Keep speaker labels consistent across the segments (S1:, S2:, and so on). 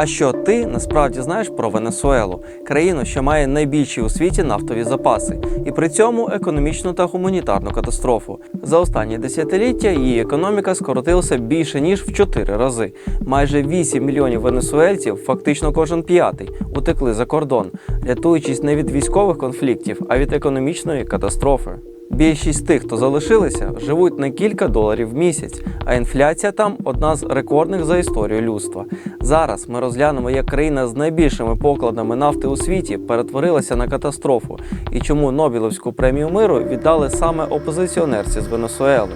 S1: А що ти насправді знаєш про Венесуелу, країну, що має найбільші у світі нафтові запаси, і при цьому економічну та гуманітарну катастрофу. За останні десятиліття її економіка скоротилася більше ніж в 4 рази. Майже 8 мільйонів венесуельців, фактично кожен п'ятий, утекли за кордон, рятуючись не від військових конфліктів, а від економічної катастрофи. Більшість тих, хто залишилися, живуть на кілька доларів в місяць, а інфляція там одна з рекордних за історію людства. Зараз ми розглянемо, як країна з найбільшими покладами нафти у світі перетворилася на катастрофу і чому Нобелівську премію миру віддали саме опозиціонерці з Венесуели.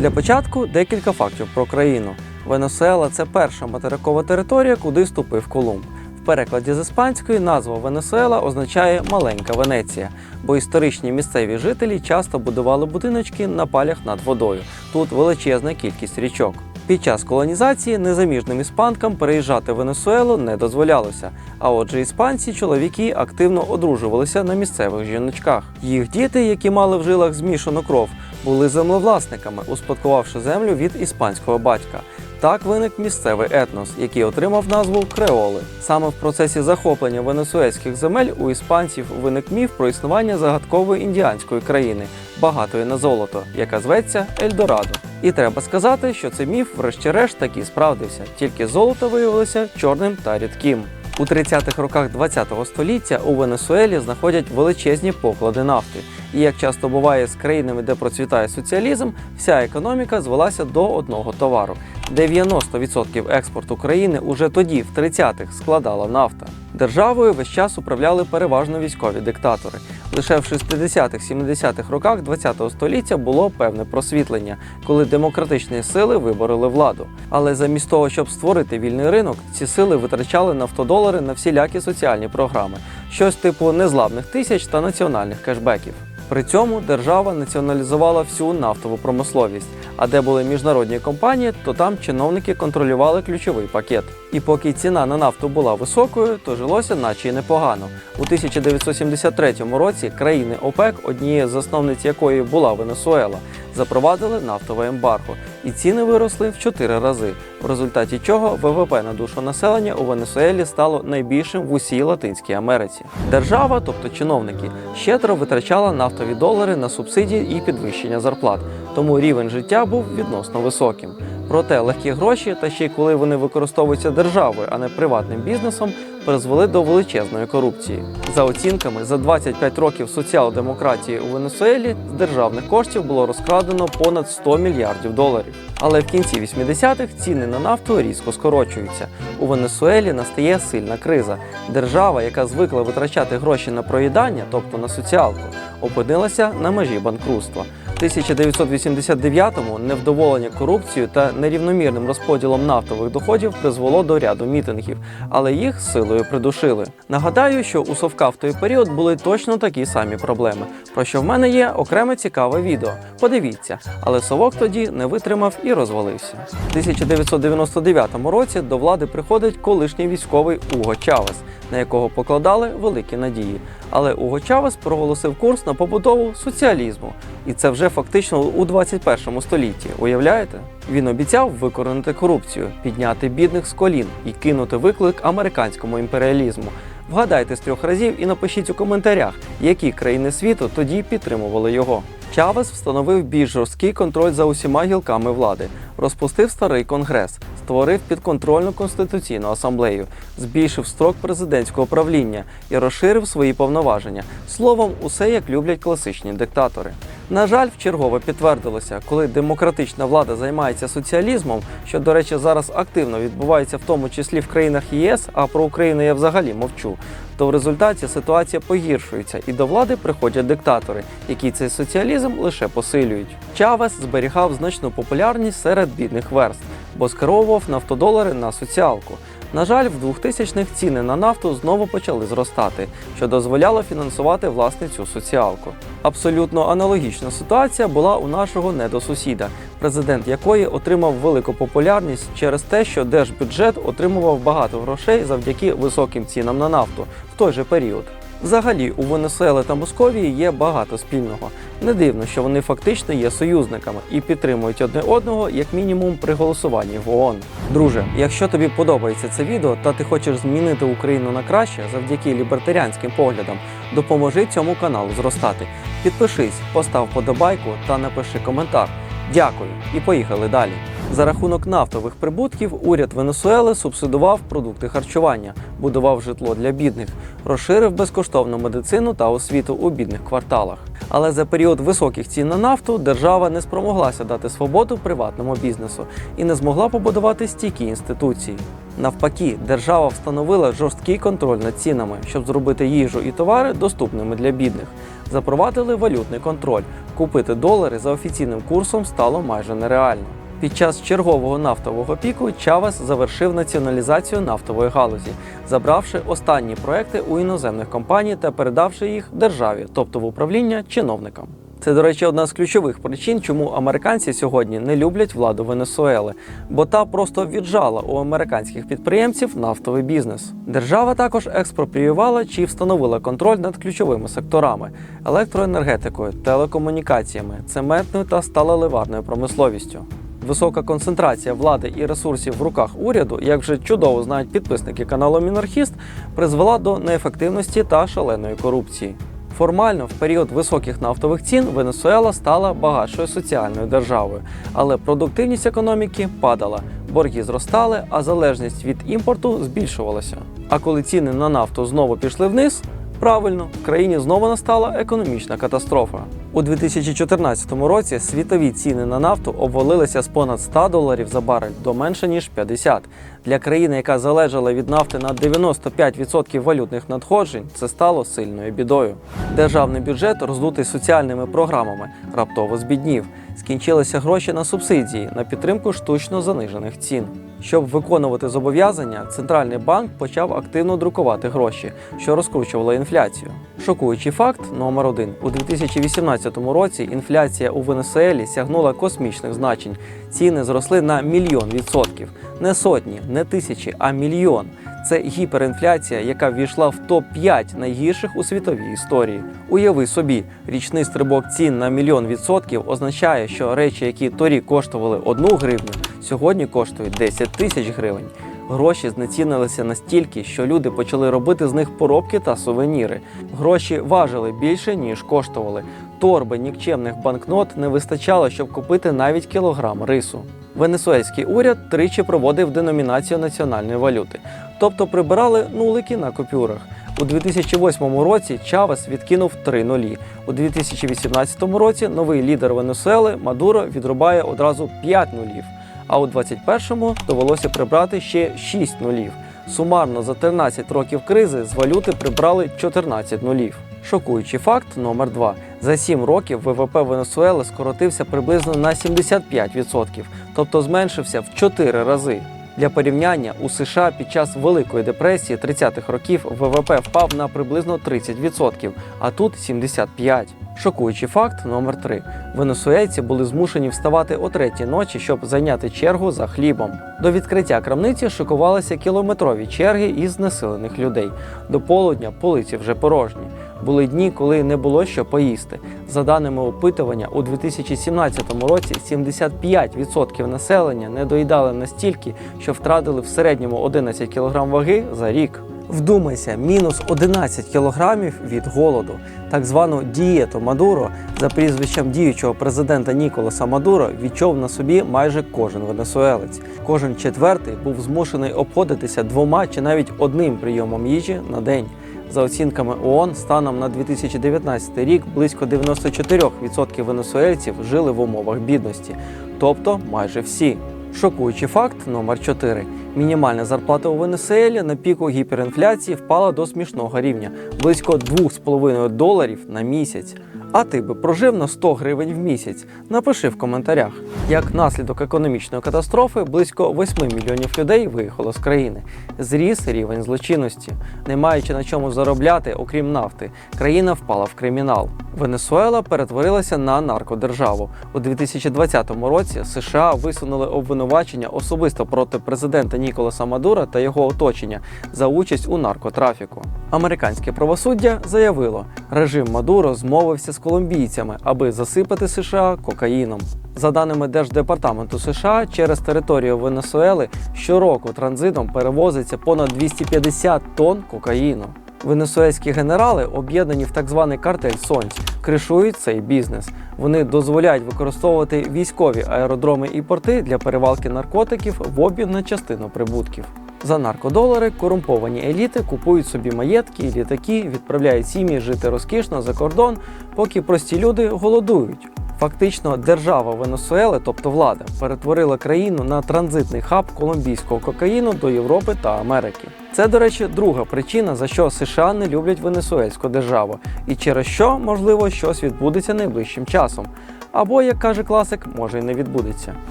S1: Для початку декілька фактів про країну. Венесуела це перша материкова територія, куди вступив Колумб. Перекладі з іспанської назва Венесуела означає маленька Венеція, бо історичні місцеві жителі часто будували будиночки на палях над водою. Тут величезна кількість річок. Під час колонізації незаміжним іспанкам переїжджати в Венесуелу не дозволялося. А отже, іспанці чоловіки активно одружувалися на місцевих жіночках. Їх діти, які мали в жилах змішану кров, були землевласниками, успадкувавши землю від іспанського батька. Так виник місцевий етнос, який отримав назву креоли. Саме в процесі захоплення венесуельських земель у іспанців виник міф про існування загадкової індіанської країни, багатої на золото, яка зветься Ельдорадо. І треба сказати, що цей міф, врешті-решт, таки справдився, тільки золото виявилося чорним та рідким. У 30-х роках ХХ століття у Венесуелі знаходять величезні поклади нафти. І як часто буває з країнами, де процвітає соціалізм, вся економіка звелася до одного товару. 90% експорту країни уже тоді, в 30-х, складала нафта. Державою весь час управляли переважно військові диктатори. Лише в 60-х, 70-х роках ХХ століття було певне просвітлення, коли демократичні сили вибороли владу. Але замість того, щоб створити вільний ринок, ці сили витрачали нафтодолари на всілякі соціальні програми, щось типу незламних тисяч та національних кешбеків. При цьому держава націоналізувала всю нафтову промисловість. А де були міжнародні компанії, то там чиновники контролювали ключовий пакет. І поки ціна на нафту була високою, то жилося наче й непогано. У 1973 році країни ОПЕК, однією з засновниць якої була Венесуела, запровадили нафтове ембарго, і ціни виросли в 4 рази, в результаті чого ВВП на душу населення у Венесуелі стало найбільшим в усій Латинській Америці. Держава, тобто чиновники, щедро витрачала нафтові долари на субсидії і підвищення зарплат, тому рівень життя був відносно високим. Проте легкі гроші, та ще й коли вони використовуються державою, а не приватним бізнесом, призвели до величезної корупції. За оцінками, за 25 років соціал-демократії у Венесуелі з державних коштів було розкрадено понад 100 мільярдів доларів. Але в кінці 80-х ціни на нафту різко скорочуються. У Венесуелі настає сильна криза. Держава, яка звикла витрачати гроші на проїдання, тобто на соціалку, опинилася на межі банкрутства. В 1989-му невдоволення корупцією та нерівномірним розподілом нафтових доходів призвело до ряду мітингів, але їх силою придушили. Нагадаю, що у Совка в той період були точно такі самі проблеми, про що в мене є окреме цікаве відео. Подивіться, але Совок тоді не витримав і розвалився. В 1999 році до влади приходить колишній військовий Уго Чавес, на якого покладали великі надії. Але Уго Чавес проголосив курс на побудову соціалізму. І це вже фактично у 21 столітті. Уявляєте? Він обіцяв викоренити корупцію, підняти бідних з колін і кинути виклик американському імперіалізму. Вгадайте з трьох разів і напишіть у коментарях, які країни світу тоді підтримували його. Чавес встановив більш жорсткий контроль за усіма гілками влади, розпустив старий конгрес, створив підконтрольну конституційну асамблею, збільшив строк президентського правління і розширив свої повноваження. Словом, усе як люблять класичні диктатори. На жаль, вчергове підтвердилося, коли демократична влада займається соціалізмом, що, до речі, зараз активно відбувається в тому числі в країнах ЄС, а про Україну я взагалі мовчу. То в результаті ситуація погіршується, і до влади приходять диктатори, які цей соціалізм лише посилюють. Чавес зберігав значну популярність серед бідних верств, бо скеровував нафтодолари на соціалку. На жаль, в 2000-х ціни на нафту знову почали зростати, що дозволяло фінансувати власне цю соціалку. Абсолютно аналогічна ситуація була у нашого недосусіда, президент якої отримав велику популярність через те, що держбюджет отримував багато грошей завдяки високим цінам на нафту в той же період. Взагалі, у Венесуели та Московії є багато спільного. Не дивно, що вони фактично є союзниками і підтримують одне одного як мінімум при голосуванні в ООН. Друже, якщо тобі подобається це відео та ти хочеш змінити Україну на краще завдяки лібертаріанським поглядам, допоможи цьому каналу зростати. Підпишись, постав подобайку та напиши коментар. Дякую і поїхали далі. За рахунок нафтових прибутків уряд Венесуели субсидував продукти харчування, будував житло для бідних, розширив безкоштовну медицину та освіту у бідних кварталах. Але за період високих цін на нафту держава не спромоглася дати свободу приватному бізнесу і не змогла побудувати стійкі інституції. Навпаки, держава встановила жорсткий контроль над цінами, щоб зробити їжу і товари доступними для бідних. Запровадили валютний контроль. Купити долари за офіційним курсом стало майже нереально. Під час чергового нафтового піку Чавес завершив націоналізацію нафтової галузі, забравши останні проекти у іноземних компаній та передавши їх державі, тобто в управління чиновникам. Це, до речі, одна з ключових причин, чому американці сьогодні не люблять владу Венесуели, бо та просто віджала у американських підприємців нафтовий бізнес. Держава також експропріювала чи встановила контроль над ключовими секторами електроенергетикою, телекомунікаціями, цементною та сталеливарною промисловістю. Висока концентрація влади і ресурсів в руках уряду, як вже чудово знають підписники каналу Мінархіст, призвела до неефективності та шаленої корупції. Формально, в період високих нафтових цін Венесуела стала багатшою соціальною державою, але продуктивність економіки падала, борги зростали, а залежність від імпорту збільшувалася. А коли ціни на нафту знову пішли вниз, правильно, в країні знову настала економічна катастрофа. У 2014 році світові ціни на нафту обвалилися з понад 100 доларів за барель до менше ніж 50. Для країни, яка залежала від нафти на 95% валютних надходжень, це стало сильною бідою. Державний бюджет, роздутий соціальними програмами, раптово збіднів. Скінчилися гроші на субсидії на підтримку штучно занижених цін. Щоб виконувати зобов'язання, центральний банк почав активно друкувати гроші, що розкручувало інфляцію. Шокуючий факт номер один: у 2018 році інфляція у Венесуелі сягнула космічних значень. Ціни зросли на мільйон відсотків, не сотні, не тисячі, а мільйон. Це гіперінфляція, яка ввійшла в топ-5 найгірших у світовій історії. Уяви собі, річний стрибок цін на мільйон відсотків означає, що речі, які торік коштували одну гривню, сьогодні коштують 10 тисяч гривень. Гроші знецінилися настільки, що люди почали робити з них поробки та сувеніри. Гроші важили більше, ніж коштували. Торби нікчемних банкнот не вистачало, щоб купити навіть кілограм рису. Венесуельський уряд тричі проводив деномінацію національної валюти, тобто прибирали нулики на купюрах. У 2008 році Чавес відкинув три нулі. У 2018 році новий лідер Венесуели Мадуро відрубає одразу 5 нулів. А у 21-му довелося прибрати ще 6 нулів. Сумарно за 13 років кризи з валюти прибрали 14 нулів. Шокуючий факт номер 2 За 7 років ВВП Венесуели скоротився приблизно на 75%, тобто зменшився в 4 рази. Для порівняння у США під час Великої депресії 30-х років ВВП впав на приблизно 30%, а тут 75%. Шокуючий факт номер 3 Венесуельці були змушені вставати о третій ночі, щоб зайняти чергу за хлібом. До відкриття крамниці шикувалися кілометрові черги із знесилених людей. До полудня полиці вже порожні. Були дні, коли не було що поїсти. За даними опитування, у 2017 році 75% населення не доїдали настільки, що втратили в середньому 11 кг ваги за рік. Вдумайся, мінус 11 кілограмів від голоду. Так звану дієту Мадуро за прізвищем діючого президента Ніколаса Мадуро відчув на собі майже кожен венесуелець. Кожен четвертий був змушений обходитися двома чи навіть одним прийомом їжі на день. За оцінками ООН, станом на 2019 рік близько 94% венесуельців жили в умовах бідності, тобто майже всі. Шокуючий факт номер 4 Мінімальна зарплата у Венесуелі на піку гіперінфляції впала до смішного рівня близько 2,5 доларів на місяць. А ти би прожив на 100 гривень в місяць? Напиши в коментарях. Як наслідок економічної катастрофи близько 8 мільйонів людей виїхало з країни. Зріс рівень злочинності. Не маючи на чому заробляти, окрім нафти, країна впала в кримінал. Венесуела перетворилася на наркодержаву. У 2020 році США висунули обвинувачення особисто проти президента Ніколаса Мадура та його оточення за участь у наркотрафіку. Американське правосуддя заявило, режим Мадуро змовився з колумбійцями, аби засипати США кокаїном. За даними Держдепартаменту США, через територію Венесуели щороку транзитом перевозиться понад 250 тонн кокаїну. Венесуельські генерали, об'єднані в так званий картель Сонць, кришують цей бізнес. Вони дозволяють використовувати військові аеродроми і порти для перевалки наркотиків в обмін на частину прибутків. За наркодолари корумповані еліти купують собі маєтки літаки, відправляють сім'ї жити розкішно за кордон, поки прості люди голодують. Фактично, держава Венесуели, тобто влада, перетворила країну на транзитний хаб колумбійського кокаїну до Європи та Америки. Це, до речі, друга причина, за що США не люблять Венесуельську державу, і через що, можливо, щось відбудеться найближчим часом. Або, як каже класик, може й не відбудеться.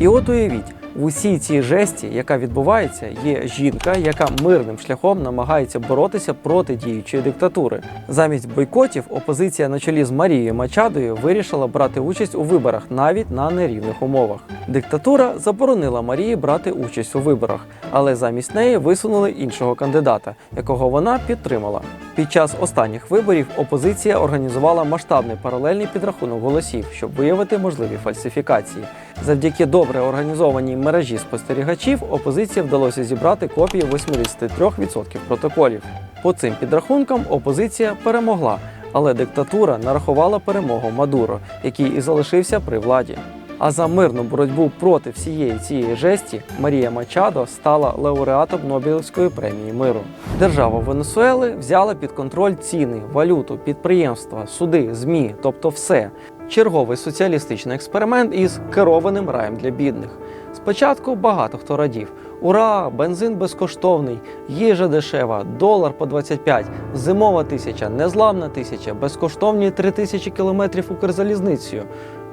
S1: І от уявіть, в усій цій жесті, яка відбувається, є жінка, яка мирним шляхом намагається боротися проти діючої диктатури. Замість бойкотів опозиція на чолі з Марією Мачадою вирішила брати участь у виборах навіть на нерівних умовах. Диктатура заборонила Марії брати участь у виборах, але замість неї висунули іншого кандидата, якого вона підтримала. Під час останніх виборів опозиція організувала масштабний паралельний підрахунок голосів, щоб виявити можливі фальсифікації. Завдяки добре організованій мережі спостерігачів опозиції вдалося зібрати копії 83% протоколів. По цим підрахункам опозиція перемогла, але диктатура нарахувала перемогу Мадуро, який і залишився при владі. А за мирну боротьбу проти всієї цієї жесті Марія Мачадо стала лауреатом Нобелівської премії миру. Держава Венесуели взяла під контроль ціни, валюту, підприємства, суди, змі, тобто все. Черговий соціалістичний експеримент із керованим раєм для бідних. Спочатку багато хто радів: ура, бензин безкоштовний, їжа дешева, долар по 25, зимова тисяча, незламна тисяча, безкоштовні 3000 кілометрів Укрзалізницею.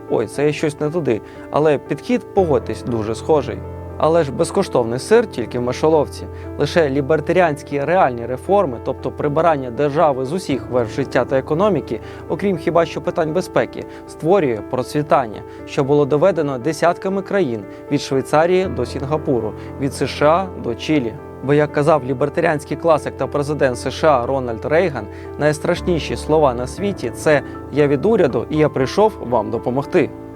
S1: Ой, це є щось не туди. Але підхід, погодьтесь, дуже схожий. Але ж безкоштовний сир тільки в мишоловці. Лише лібертаріанські реальні реформи, тобто прибирання держави з усіх верств життя та економіки, окрім хіба що питань безпеки, створює процвітання, що було доведено десятками країн від Швейцарії до Сінгапуру, від США до Чилі. Бо, як казав лібертаріанський класик та президент США Рональд Рейган, найстрашніші слова на світі це я від уряду і я прийшов вам допомогти.